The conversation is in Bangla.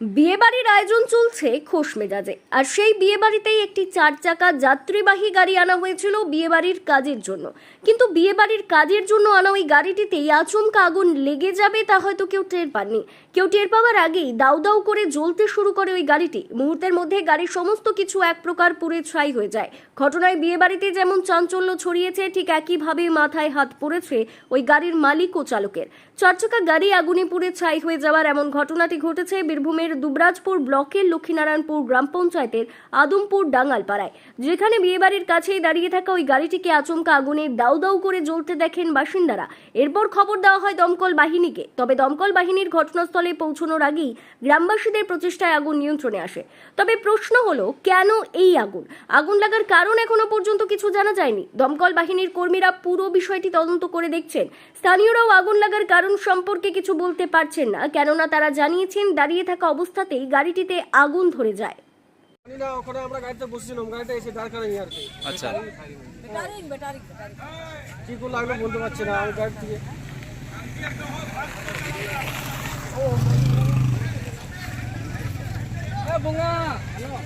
বিয়েবাড়ির আয়োজন চলছে খোশ মেজাজে। আর সেই বিয়েবাড়িতেই একটি চার চাকা যাত্রীবাহী গাড়ি আনা হয়েছিল বিয়েবাড়ির কাজের জন্য। কিন্তু বিয়েবাড়ির কাজের জন্য আনা ওই গাড়িটিতেই আচমকা আগুন লেগে যাবে তা হয়তো কেউ টের পাননি। কেউ টের পাওয়ার আগেই দাউ দাউ করে জ্বলতে শুরু করে ওই গাড়িটি। মুহূর্তের মধ্যে গাড়ির সমস্ত কিছু এক প্রকার পুড়ে ছাই হয়ে যায়। ঘটনায় বিয়েবাড়িতে যেমন চাঞ্চল্য ছড়িয়েছে, ঠিক একইভাবে মাথায় হাত পড়েছে ওই গাড়ির মালিক ও চালকের। চারচাকা গাড়ি আগুনে পুড়ে ছাই হয়ে যাওয়ার এমন ঘটনাটি ঘটেছে বীরভূমের দুবরাজপুর ব্লকের লক্ষ্মীনারায়ণপুর গ্রাম পঞ্চায়েতের আদমপুর ডাঙ্গালপাড়ায়। যেখানে বিয়েবাড়ির কাছেই দাঁড়িয়ে থাকা ওই গাড়িটিকে আচমকা আগুনে দাউ দাউ করে জ্বলতে দেখেন বাসিন্দারা। এরপর খবর দেওয়া হয় দমকল বাহিনীকে। তবে দমকল বাহিনীর ঘটনাস্থলে পৌঁছানোর আগেই গ্রামবাসীদের প্রচেষ্টায় আগুন নিয়ন্ত্রণে আসে। তবে প্রশ্ন হলো, কেন এই আগুন? আগুন লাগার কারণ এখনও পর্যন্ত কিছু জানা যায়নি। দমকল বাহিনীর কর্মীরা পুরো বিষয়টি তদন্ত করে দেখছেন। স্থানীয়রাও আগুন লাগার কারণ সম্পর্কে কিছু বলতে পারছেন না, কেননা তারা জানিয়েছেন দাঁড়িয়ে থাকা অবস্থাতেই গাড়িটিতে আগুন ধরে যায় না ওখানে আমরা গাড়িতে বসেছিলাম গাড়িটা এসে দাঁড় করাই আর কি আচ্ছা কি করে লাগল বলতে পারছি না আমি গাড়ি থেকে ও। এ, বোঙা, হ্যালো।